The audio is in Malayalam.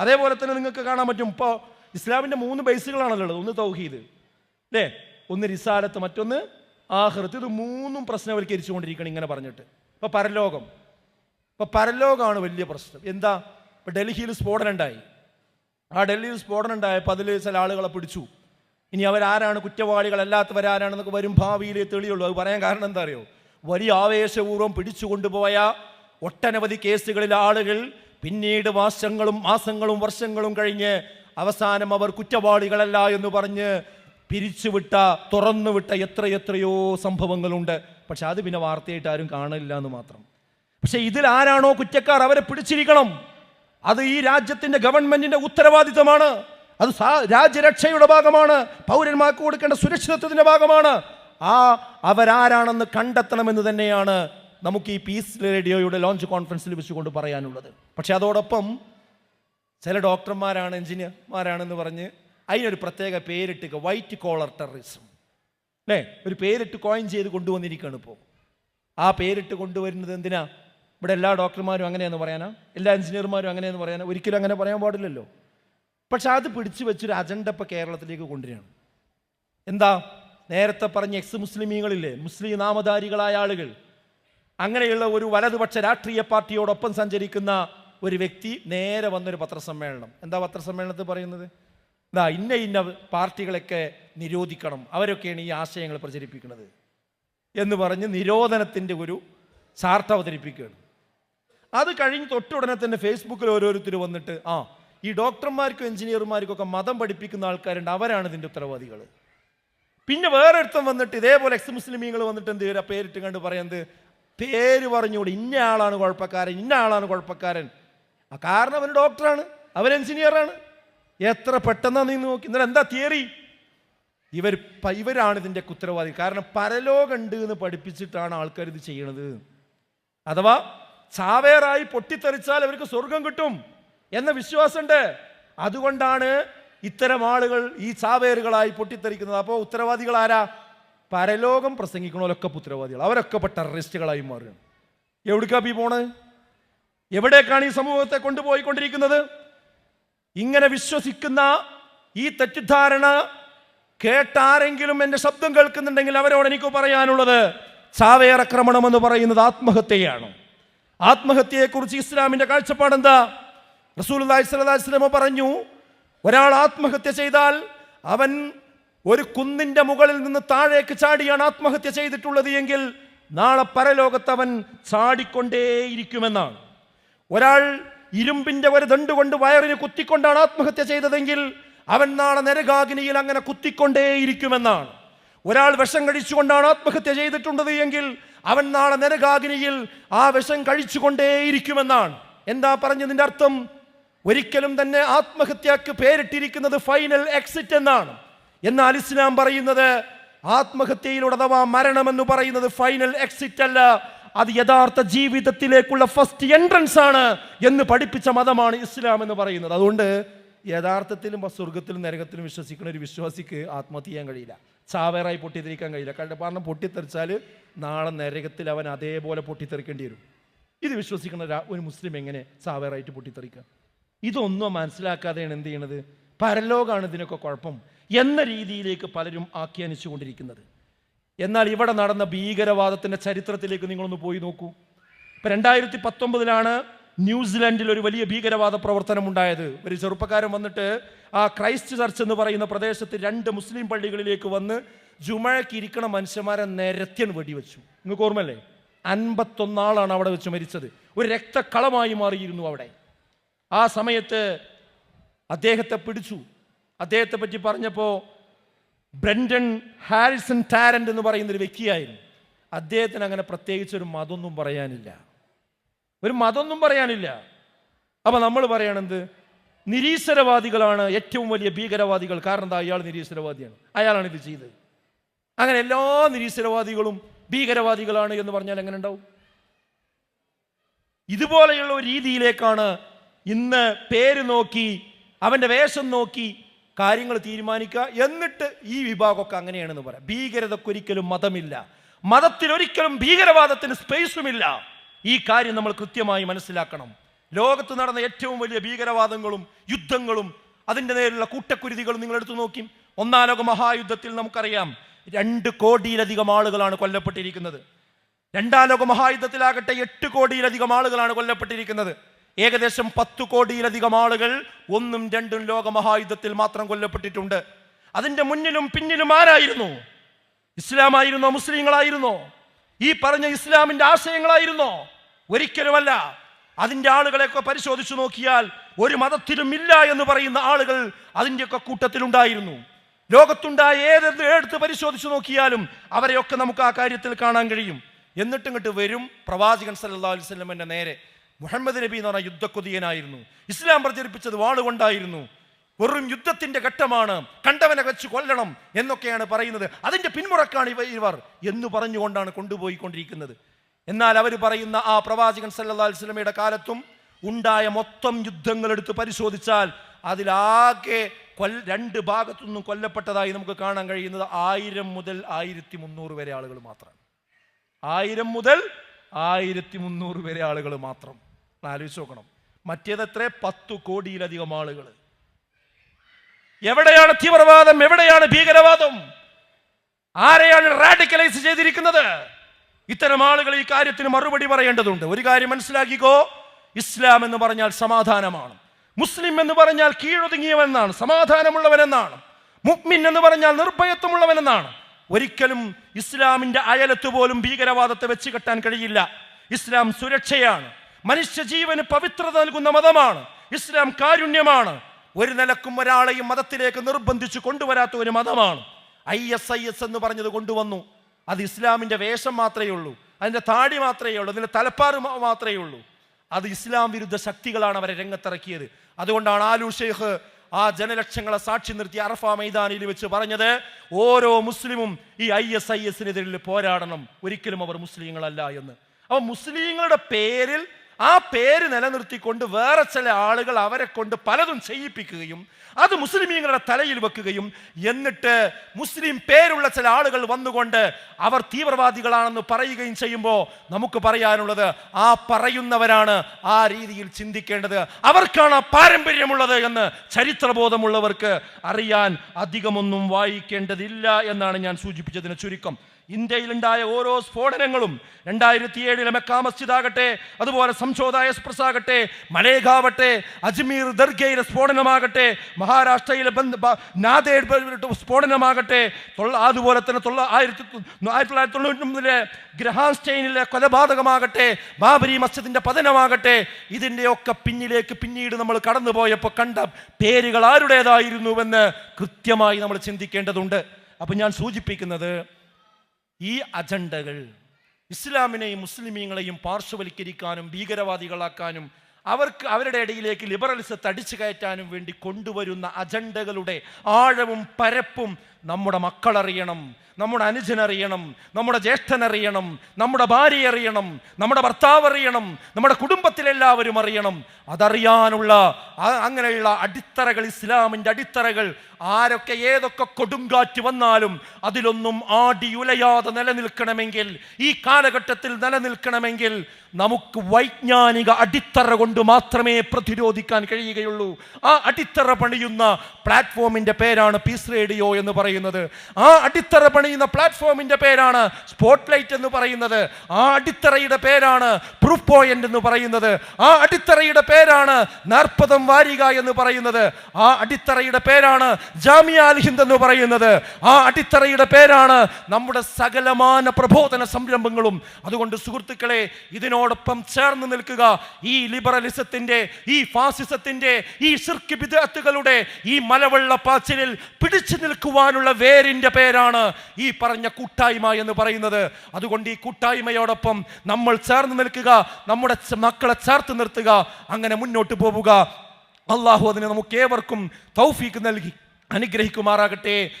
അതേപോലെ തന്നെ നിങ്ങൾക്ക് കാണാൻ പറ്റും. ഇപ്പോൾ ഇസ്ലാമിന്റെ മൂന്ന് ബേസുകളാണല്ലോ ഉള്ളത് ഒന്ന് തൗഹീദ് അല്ലേ ഒന്ന് റിസാലത്ത് മറ്റൊന്ന് ആഹൃത്ത് ഇത് മൂന്നും പ്രശ്നവൽക്കരിച്ചു കൊണ്ടിരിക്കണം ഇങ്ങനെ പറഞ്ഞിട്ട്. ഇപ്പോൾ പരലോകം. ഇപ്പോൾ പരലോകമാണ് വലിയ പ്രശ്നം. എന്താ? ഇപ്പോൾ ഡൽഹിയിൽ സ്ഫോടനം ഉണ്ടായി. ആ ഡൽഹിയിൽ സ്ഫോടനം ഉണ്ടായപ്പോൾ അതിൽ ചില ആളുകളെ പിടിച്ചു. ഇനി അവരാരാണ് കുറ്റവാളികളല്ലാത്തവരാരാണെന്നൊക്കെ വരും ഭാവിയിലേ തെളിയുള്ളൂ. അത് പറയാൻ കാരണം എന്താ അറിയോ? വലിയ ആവേശപൂർവം പിടിച്ചു കൊണ്ടുപോയ ഒട്ടനവധി കേസുകളിൽ ആളുകൾ പിന്നീട് മാസങ്ങളും മാസങ്ങളും വർഷങ്ങളും കഴിഞ്ഞ് അവസാനം അവർ കുറ്റവാളികളല്ല എന്ന് പറഞ്ഞ് പിരിച്ചുവിട്ട തുറന്നുവിട്ട എത്ര എത്രയോ സംഭവങ്ങളുണ്ട്. പക്ഷെ അത് പിന്നെ വാർത്തയായിട്ട് ആരും കാണില്ല എന്ന് മാത്രം. പക്ഷെ ഇതിൽ ആരാണോ കുറ്റക്കാർ അവരെ പിടിച്ചിരിക്കണം. അത് ഈ രാജ്യത്തിന്റെ ഗവൺമെന്റിന്റെ ഉത്തരവാദിത്തമാണ്. അത് രാജ്യരക്ഷയുടെ ഭാഗമാണ്. പൗരന്മാർക്ക് കൊടുക്കേണ്ട സുരക്ഷിതത്വത്തിന്റെ ഭാഗമാണ്. ആ അവരാരാണെന്ന് കണ്ടെത്തണമെന്ന് തന്നെയാണ് നമുക്ക് ഈ പീസ് റേഡിയോയുടെ ലോഞ്ച് കോൺഫറൻസിൽ വെച്ചുകൊണ്ട് പറയാനുള്ളത്. പക്ഷേ അതോടൊപ്പം ചില ഡോക്ടർമാരാണ് എഞ്ചിനീയർമാരാണെന്ന് പറഞ്ഞ് അതിനൊരു പ്രത്യേക പേരിട്ട് വൈറ്റ് കോളർ ടെററിസം അല്ലേ ഒരു പേരിട്ട് കോയിൻ ചെയ്ത് കൊണ്ടുവന്നിരിക്കുകയാണ് ഇപ്പോൾ ആ പേരിട്ട് കൊണ്ടുവരുന്നത് എന്തിനാ? ഇവിടെ എല്ലാ ഡോക്ടർമാരും അങ്ങനെയെന്ന് പറയാനാ? എല്ലാ എഞ്ചിനീയർമാരും അങ്ങനെയെന്ന് പറയാനാ? ഒരിക്കലും അങ്ങനെ പറയാൻ പാടില്ലല്ലോ. പക്ഷെ അത് പിടിച്ചു വെച്ചൊരു അജണ്ട ഇപ്പോൾ കേരളത്തിലേക്ക് കൊണ്ടുവരികയാണ്. എന്താ? നേരത്തെ പറഞ്ഞ എക്സ് മുസ്ലിമീങ്ങളില്ലേ മുസ്ലിം നാമധാരികളായ ആളുകൾ. അങ്ങനെയുള്ള ഒരു വലതുപക്ഷ രാഷ്ട്രീയ പാർട്ടിയോടൊപ്പം സഞ്ചരിക്കുന്ന ഒരു വ്യക്തി നേരെ വന്നൊരു പത്രസമ്മേളനം. എന്താ പത്രസമ്മേളനത്തിൽ പറയുന്നത്? ഇതാ ഇന്ന ഇന്ന പാർട്ടികളൊക്കെ നിരോധിക്കണം. അവരൊക്കെയാണ് ഈ ആശയങ്ങൾ പ്രചരിപ്പിക്കുന്നത് എന്ന് പറഞ്ഞ് നിരോധനത്തിന്റെ ഒരു ചാർട്ട് അവതരിപ്പിക്കുകയാണ്. അത് കഴിഞ്ഞ് തൊട്ടുടനെ തന്നെ ഫേസ്ബുക്കിൽ ഓരോരുത്തർ വന്നിട്ട് ആ ഈ ഡോക്ടർമാർക്കും എഞ്ചിനീയർമാർക്കും ഒക്കെ മതം പഠിപ്പിക്കുന്ന ആൾക്കാരുണ്ട്. അവരാണ് ഇതിന്റെ ഉത്തരവാദികൾ പിന്നെ വേറൊരുത്തം വന്നിട്ട് ഇതേപോലെ എക്സ് മുസ്ലിമീങ്ങൾ വന്നിട്ട് എന്ത് ചെയ്യുക പേരിട്ട് കണ്ട് പറയുന്നത് പേര് പറഞ്ഞുകൂടി ഇന്ന ആളാണ് കുഴപ്പക്കാരൻ ഇന്ന ആളാണ് കുഴപ്പക്കാരൻ. ആ കാരണം അവൻ ഡോക്ടറാണ് അവൻ എഞ്ചിനീയറാണ് എത്ര പെട്ടെന്നാണ് നീ നോക്കി? ഇന്നലെ എന്താ തിയറി? ഇവർ ഇവരാണ് ഇതിന്റെ ഉത്തരവാദി കാരണം പരലോകമുണ്ട് എന്ന് പഠിപ്പിച്ചിട്ടാണ് ആൾക്കാർ ഇത് ചെയ്യണത്. അഥവാ ചാവേറായി പൊട്ടിത്തെറിച്ചാൽ അവർക്ക് സ്വർഗം കിട്ടും എന്ന വിശ്വാസമുണ്ട്. അതുകൊണ്ടാണ് ഇത്തരം ആളുകൾ ഈ ചാവേറുകളായി പൊട്ടിത്തെറിക്കുന്നത്. അപ്പോൾ ഉത്തരവാദികൾ ആരാ? പരലോകം പ്രസംഗിക്കണമല്ലൊക്കെ പുത്രവാദികൾ അവരൊക്കെ ഇപ്പോൾ ടെററിസ്റ്റുകളായി മാറുകയാണ്. എവിടേക്കാ ഈ പോണത് എവിടേക്കാണ് ഈ സമൂഹത്തെ കൊണ്ടുപോയിക്കൊണ്ടിരിക്കുന്നത്? ഇങ്ങനെ വിശ്വസിക്കുന്ന ഈ തെറ്റിദ്ധാരണ കേട്ടാരെങ്കിലും എന്റെ ശബ്ദം കേൾക്കുന്നുണ്ടെങ്കിൽ അവരോട് എനിക്ക് പറയാനുള്ളത് ചാവേറക്രമണം എന്ന് പറയുന്നത് ആത്മഹത്യയാണ്. ആത്മഹത്യയെക്കുറിച്ച് ഇസ്ലാമിന്റെ കാഴ്ചപ്പാട് എന്താ? റസൂൽ സ്വലാസ്ലമ പറഞ്ഞു ഒരാൾ ആത്മഹത്യ ചെയ്താൽ അവൻ ഒരു കുന്നിന്റെ മുകളിൽ നിന്ന് താഴേക്ക് ചാടിയാണ് ആത്മഹത്യ ചെയ്തിട്ടുള്ളത് എങ്കിൽ നാളെ പരലോകത്ത് അവൻ ചാടിക്കൊണ്ടേയിരിക്കുമെന്നാണ്. ഒരാൾ ഇരുമ്പിന്റെ ഒരു ദണ്ട് കൊണ്ട് വയറിന് കുത്തിക്കൊണ്ടാണ് ആത്മഹത്യ ചെയ്തതെങ്കിൽ അവൻ നാളെ നരകാഗ്നിയിൽ അങ്ങനെ കുത്തിക്കൊണ്ടേയിരിക്കുമെന്നാണ്. ഒരാൾ വിഷം കഴിച്ചുകൊണ്ടാണ് ആത്മഹത്യ ചെയ്തിട്ടുള്ളത് എങ്കിൽ അവൻ നാളെ നരകാഗ്നിയിൽ ആ വിഷം കഴിച്ചുകൊണ്ടേയിരിക്കുമെന്നാണ്. എന്താ പറഞ്ഞതിന്റെ അർത്ഥം? ഒരിക്കലും തന്നെ ആത്മഹത്യക്ക് പേരിട്ടിരിക്കുന്നത് ഫൈനൽ എക്സിറ്റ് എന്നാണ്. എന്നാൽ ഇസ്ലാം പറയുന്നത് ആത്മഹത്യയിലൂടെ അഥവാ മരണം എന്ന് പറയുന്നത് ഫൈനൽ എക്സിറ്റ് അല്ല. അത് യഥാർത്ഥ ജീവിതത്തിലേക്കുള്ള ഫസ്റ്റ് എൻട്രൻസ് ആണ് എന്ന് പഠിപ്പിച്ച മതമാണ് ഇസ്ലാം എന്ന് പറയുന്നത്. അതുകൊണ്ട് യഥാർത്ഥത്തിലും സ്വർഗത്തിലും നരകത്തിലും വിശ്വസിക്കുന്ന ഒരു വിശ്വാസിക്ക് ആത്മഹത്യ ചെയ്യാൻ കഴിയില്ല. ചാവേറായി പൊട്ടിത്തെറിക്കാൻ കഴിയില്ല. കാരണം കാരണം പൊട്ടിത്തെറിച്ചാൽ നാളെ നരകത്തിൽ അവൻ അതേപോലെ പൊട്ടിത്തെറിക്കേണ്ടി വരും. ഇത് വിശ്വസിക്കുന്ന ഒരു മുസ്ലിം എങ്ങനെ ചാവേറായിട്ട് പൊട്ടിത്തെറിക്കുക? ഇതൊന്നും മനസ്സിലാക്കാതെയാണ് എന്ത് ചെയ്യണത്? പരലോകമാണ് ഇതിനൊക്കെ കുഴപ്പം. എന്ന രീതിയിലേക്ക് പലരും ആഖ്യാനിച്ചു കൊണ്ടിരിക്കുന്നത് എന്നാൽ ഇവിടെ നടന്ന ഭീകരവാദത്തിന്റെ ചരിത്രത്തിലേക്ക് നിങ്ങളൊന്ന് പോയി നോക്കൂ. ഇപ്പം രണ്ടായിരത്തി പത്തൊമ്പതിലാണ് ന്യൂസിലാൻഡിൽ ഒരു വലിയ ഭീകരവാദ പ്രവർത്തനം ഉണ്ടായത്. ഒരു ചെറുപ്പക്കാരൻ വന്നിട്ട് ആ ക്രൈസ്റ്റ് ചർച്ച് എന്ന് പറയുന്ന പ്രദേശത്ത് രണ്ട് മുസ്ലിം പള്ളികളിലേക്ക് വന്ന് ജുമഴയ്ക്ക് ഇരിക്കണ മനുഷ്യന്മാരെ നിരത്യൻ വെടിവെച്ചു. നിങ്ങൾക്ക് ഓർമ്മല്ലേ അൻപത്തൊന്നാളാണ് അവിടെ വെച്ച് മരിച്ചത്. ഒരു രക്തക്കളമായി മാറിയിരുന്നു അവിടെ. ആ സമയത്ത് അദ്ദേഹത്തെ പിടിച്ചു. അദ്ദേഹത്തെ പറ്റി പറഞ്ഞപ്പോൾ ബ്രണ്ടൻ ഹാരിസൺ ടാരന്റ് എന്ന് പറയുന്ന ഒരു വ്യക്തിയായിരുന്നു. അദ്ദേഹത്തിന് അങ്ങനെ പ്രത്യേകിച്ച് ഒരു മതമൊന്നും പറയാനില്ല. ഒരു മതമൊന്നും പറയാനില്ല. അപ്പൊ നമ്മൾ പറയണത് നിരീശ്വരവാദികളാണ് ഏറ്റവും വലിയ ഭീകരവാദികൾ. കാരണം എന്താ? അയാൾ നിരീശ്വരവാദിയാണ്. അയാളാണ് ഇത് ചെയ്തത്. അങ്ങനെ എല്ലാ നിരീശ്വരവാദികളും ഭീകരവാദികളാണ് എന്ന് പറഞ്ഞാൽ എങ്ങനെ ഉണ്ടാവും? ഇതുപോലെയുള്ള ഒരു രീതിയിലേക്കാണ് ഇന്ന് പേര് നോക്കി അവന്റെ വേഷം നോക്കി കാര്യങ്ങൾ തീരുമാനിക്കുക എന്നിട്ട് ഈ വിഭാഗമൊക്കെ അങ്ങനെയാണെന്ന് പറയാം. ഭീകരതക്കൊരിക്കലും മതമില്ല. മതത്തിൽ ഒരിക്കലും ഭീകരവാദത്തിന് സ്പേസുമില്ല ഈ കാര്യം നമ്മൾ കൃത്യമായി മനസ്സിലാക്കണം. ലോകത്ത് നടന്ന ഏറ്റവും വലിയ ഭീകരവാദങ്ങളും യുദ്ധങ്ങളും അതിന്റെ നേരിലുള്ള കൂട്ടക്കുരുതികളും നിങ്ങൾ എടുത്തു നോക്കി. ഒന്നാം ലോക മഹായുദ്ധത്തിൽ നമുക്കറിയാം രണ്ട് കോടിയിലധികം ആളുകളാണ് കൊല്ലപ്പെട്ടിരിക്കുന്നത്. രണ്ടാം ലോക മഹായുദ്ധത്തിലാകട്ടെ എട്ട് കോടിയിലധികം ആളുകളാണ് കൊല്ലപ്പെട്ടിരിക്കുന്നത്. ഏകദേശം പത്തു കോടിയിലധികം ആളുകൾ ഒന്നും രണ്ടും ലോകമഹായുദ്ധത്തിൽ മാത്രം കൊല്ലപ്പെട്ടിട്ടുണ്ട്. അതിന്റെ മുന്നിലും പിന്നിലും ആരായിരുന്നു? ഇസ്ലാമായിരുന്നോ മുസ്ലിങ്ങളായിരുന്നോ? ഈ പറഞ്ഞ ഇസ്ലാമിന്റെ ആശയങ്ങളായിരുന്നോ? ഒരിക്കലുമല്ല. അതിന്റെ ആളുകളെയൊക്കെ പരിശോധിച്ചു നോക്കിയാൽ ഒരു മതത്തിലും ഇല്ല എന്ന് പറയുന്ന ആളുകൾ അതിന്റെയൊക്കെ കൂട്ടത്തിലുണ്ടായിരുന്നു. ലോകത്തുണ്ടായ ഏതെന്ന് എടുത്ത് പരിശോധിച്ചു നോക്കിയാലും അവരെയൊക്കെ നമുക്ക് ആ കാര്യത്തിൽ കാണാൻ കഴിയും. എന്നിട്ട് ഇങ്ങോട്ട് വരും പ്രവാചകൻ സല്ലാ അലൈവല്ലമന്റെ നേരെ. മുഹമ്മദ് നബി എന്ന് പറഞ്ഞ യുദ്ധക്കൊതിയനായിരുന്നു. ഇസ്ലാം പ്രചരിപ്പിച്ചത് വാളുകൊണ്ടായിരുന്നു. വെറും യുദ്ധത്തിന്റെ ഘട്ടമാണ്. കണ്ടവനെ വെച്ച് കൊല്ലണം എന്നൊക്കെയാണ് പറയുന്നത്. അതിന്റെ പിന്മുറക്കാണ് ഇവ ഇവർ എന്ന് പറഞ്ഞുകൊണ്ടാണ് കൊണ്ടുപോയിക്കൊണ്ടിരിക്കുന്നത്. എന്നാൽ അവർ പറയുന്ന ആ പ്രവാചകൻ സല്ലല്ലാഹു അലൈഹി വസല്ലമയുടെ കാലത്തും ഉണ്ടായ മൊത്തം യുദ്ധങ്ങൾ എടുത്ത് പരിശോധിച്ചാൽ അതിലാകെ കൊൽ രണ്ട് ഭാഗത്തുനിന്നും കൊല്ലപ്പെട്ടതായി നമുക്ക് കാണാൻ കഴിയുന്നത് ആയിരം മുതൽ ആയിരത്തി മുന്നൂറ് വരെ ആളുകൾ മാത്രമാണ് ആയിരം മുതൽ ആയിരത്തി മുന്നൂറ് വരെ ആളുകൾ മാത്രം. ആലോചിച്ച് നോക്കണം. മറ്റേതെത്ര? പത്തു കോടിയിലധികം ആളുകൾ. എവിടെയാണ് തീവ്രവാദം? എവിടെയാണ് ഭീകരവാദം? ആരെയാണ് റാഡിക്കലൈസ് ചെയ്തിരിക്കുന്നത്? ഇത്തരം ആളുകൾ ഈ കാര്യത്തിന് മറുപടി പറയേണ്ടതുണ്ട്. ഒരു കാര്യം മനസ്സിലാക്കിക്കോ. ഇസ്ലാം എന്ന് പറഞ്ഞാൽ സമാധാനമാണ്. മുസ്ലിം എന്ന് പറഞ്ഞാൽ കീഴൊതുങ്ങിയവനെന്നാണ്. സമാധാനമുള്ളവനെന്നാണ്. മുക്മിൻ എന്ന് പറഞ്ഞാൽ നിർഭയത്വമുള്ളവനെന്നാണ്. ഒരിക്കലും ഇസ്ലാമിന്റെ അയലത്ത് പോലും ഭീകരവാദത്തെ വെച്ച് കെട്ടാൻ കഴിയില്ല. ഇസ്ലാം സുരക്ഷയാണ്. മനുഷ്യജീവന് പവിത്രത നൽകുന്ന മതമാണ്. ഇസ്ലാം കാരുണ്യമാണ്. ഒരു നിലക്കും ഒരാളെയും മതത്തിലേക്ക് നിർബന്ധിച്ച് കൊണ്ടുവരാത്ത ഒരു മതമാണ്. ഐ എസ് ഐ എസ് എന്ന് പറഞ്ഞത് കൊണ്ടുവന്നു. അത് ഇസ്ലാമിന്റെ വേഷം മാത്രമേ ഉള്ളൂ. അതിന്റെ താടി മാത്രമേ ഉള്ളൂ. അതിന്റെ തലപ്പാറ് മാത്രമേ ഉള്ളൂ. അത് ഇസ്ലാം വിരുദ്ധ ശക്തികളാണ് അവരെ രംഗത്തിറക്കിയത്. അതുകൊണ്ടാണ് ആലു ഷെയ്ഖ് ആ ജനലക്ഷങ്ങളെ സാക്ഷി നിർത്തി അറഫ മൈതാനിയിൽ വെച്ച് പറഞ്ഞത് ഓരോ മുസ്ലിമും ഈ ഐ എസ് ഐ എസിനെതിരിൽ പോരാടണം. ഒരിക്കലും അവർ മുസ്ലിങ്ങളല്ല എന്ന്. അപ്പൊ മുസ്ലിങ്ങളുടെ പേരിൽ ആ പേര് നിലനിർത്തിക്കൊണ്ട് വേറെ ചില ആളുകൾ അവരെ കൊണ്ട് പലതും ചെയ്യിപ്പിക്കുകയും അത് മുസ്ലിമീങ്ങളുടെ തലയിൽ വെക്കുകയും എന്നിട്ട് മുസ്ലിം പേരുള്ള ചില ആളുകൾ വന്നുകൊണ്ട് അവർ തീവ്രവാദികളാണെന്ന് പറയുകയും ചെയ്യുമ്പോൾ നമുക്ക് പറയാനുള്ളത് ആ പറയുന്നവരാണ് ആ രീതിയിൽ ചിന്തിക്കേണ്ടത്. അവർക്കാണ് ആ പാരമ്പര്യമുള്ളത് എന്ന് ചരിത്രബോധമുള്ളവർക്ക് അറിയാൻ അധികമൊന്നും വായിക്കേണ്ടതില്ല എന്നാണ് ഞാൻ സൂചിപ്പിച്ചതിന് ചുരുക്കം. ഇന്ത്യയിലുണ്ടായ ഓരോ സ്ഫോടനങ്ങളും രണ്ടായിരത്തി ഏഴിലെ മെക്കാ മസ്ജിദ് ആകട്ടെ അതുപോലെ സംശോധ എക്സ്പ്രസ് ആകട്ടെ മലേഗാവട്ടെ അജ്മീർ ദർഗയിലെ സ്ഫോടനമാകട്ടെ മഹാരാഷ്ട്രയിലെ ബന്ധ നാദേഡ് സ്ഫോടനമാകട്ടെ അതുപോലെ തന്നെ തൊള്ള ആയിരത്തി ആയിരത്തി തൊള്ളായിരത്തി തൊണ്ണൂറ്റി ഗ്രഹാൻസ്റ്റൈനിലെ കൊലപാതകമാകട്ടെ ബാബരി മസ്ജിദിന്റെ പതനമാകട്ടെ ഇതിന്റെയൊക്കെ പിന്നിലേക്ക് പിന്നീട് നമ്മൾ കടന്നുപോയപ്പോൾ കണ്ട പേരുകൾ ആരുടേതായിരുന്നുവെന്ന് കൃത്യമായി നമ്മൾ ചിന്തിക്കേണ്ടതുണ്ട്. അപ്പം ഞാൻ സൂചിപ്പിക്കുന്നത് ഈ അജണ്ടകൾ ഇസ്ലാമിനെയും മുസ്ലിമീങ്ങളെയും പാർശ്വവൽക്കരിക്കാനും ഭീകരവാദികളാക്കാനും അവർക്ക് അവരുടെ ഇടയിലേക്ക് ലിബറലിസത്തെ അടിച്ചു കയറ്റാനും വേണ്ടി കൊണ്ടുവരുന്ന അജണ്ടകളുടെ ആഴവും പരപ്പും നമ്മുടെ മക്കളറിയണം നമ്മുടെ അനുജനറിയണം നമ്മുടെ ജ്യേഷ്ഠനറിയണം നമ്മുടെ ഭാര്യ അറിയണം നമ്മുടെ ഭർത്താവ് അറിയണം നമ്മുടെ കുടുംബത്തിലെല്ലാവരും അറിയണം. അതറിയാനുള്ള അങ്ങനെയുള്ള അടിത്തറകൾ ഇസ്ലാമിന്റെ അടിത്തറകൾ ആരൊക്കെ ഏതൊക്കെ കൊടുങ്കാറ്റ് വന്നാലും അതിലൊന്നും ആടിയുലയാതെ നിലനിൽക്കണമെങ്കിൽ ഈ കാലഘട്ടത്തിൽ നിലനിൽക്കണമെങ്കിൽ നമുക്ക് വൈജ്ഞാനിക അടിത്തറ കൊണ്ട് മാത്രമേ പ്രതിരോധിക്കാൻ കഴിയുകയുള്ളൂ. ആ അടിത്തറ പണിയുന്ന പ്ലാറ്റ്ഫോമിന്റെ പേരാണ് പീസ് റേഡിയോ എന്ന് പറയുന്നത്. ആ അടിത്തറ പണിയുന്ന പ്ലാറ്റ്ഫോമിന്റെ പേരാണ് സ്പോട്ട് ലൈറ്റ് എന്ന് പറയുന്നത്. ആ അടിത്തറയുടെ പേരാണ് പ്രൂഫ് പോയിന്റ് എന്ന് പറയുന്നത്. ആ അടിത്തറയുടെ പേരാണ് നാർപ്പതം വാരിക എന്ന് പറയുന്നത്. ആ അടിത്തറയുടെ പേരാണ് ജാമിയ അൽഹിന്ദ് എന്ന് പറയുന്നത്. ആ അടിത്തറയുടെ പേരാണ് നമ്മുടെ സകലമാന പ്രബോധന സംരംഭങ്ങളും. അതുകൊണ്ട് സുഹൃത്തുക്കളെ ഇതിനോടൊപ്പം ചേർന്ന് നിൽക്കുക. ഈ ലിബറലിസത്തിന്റെ ഈ ഫാസിസത്തിന്റെ ഈ സിർക്ക് വിദഗ്ധകളുടെ ഈ മലവെള്ള പാച്ചിലിൽ പിടിച്ചു നിൽക്കുവാനുള്ള വേരിന്റെ പേരാണ് ഈ പറഞ്ഞ കൂട്ടായ്മ എന്ന് പറയുന്നത്. അതുകൊണ്ട് ഈ കൂട്ടായ്മയോടൊപ്പം നമ്മൾ ചേർന്ന് നിൽക്കുക നമ്മുടെ മക്കളെ ചേർത്ത് നിർത്തുക അങ്ങനെ മുന്നോട്ട് പോവുക. അള്ളാഹു അതിനെ നമുക്ക് ഏവർക്കും തൗഫീക്ക് നൽകി അനുഗ്രഹിക്കുമാറാകട്ടെ.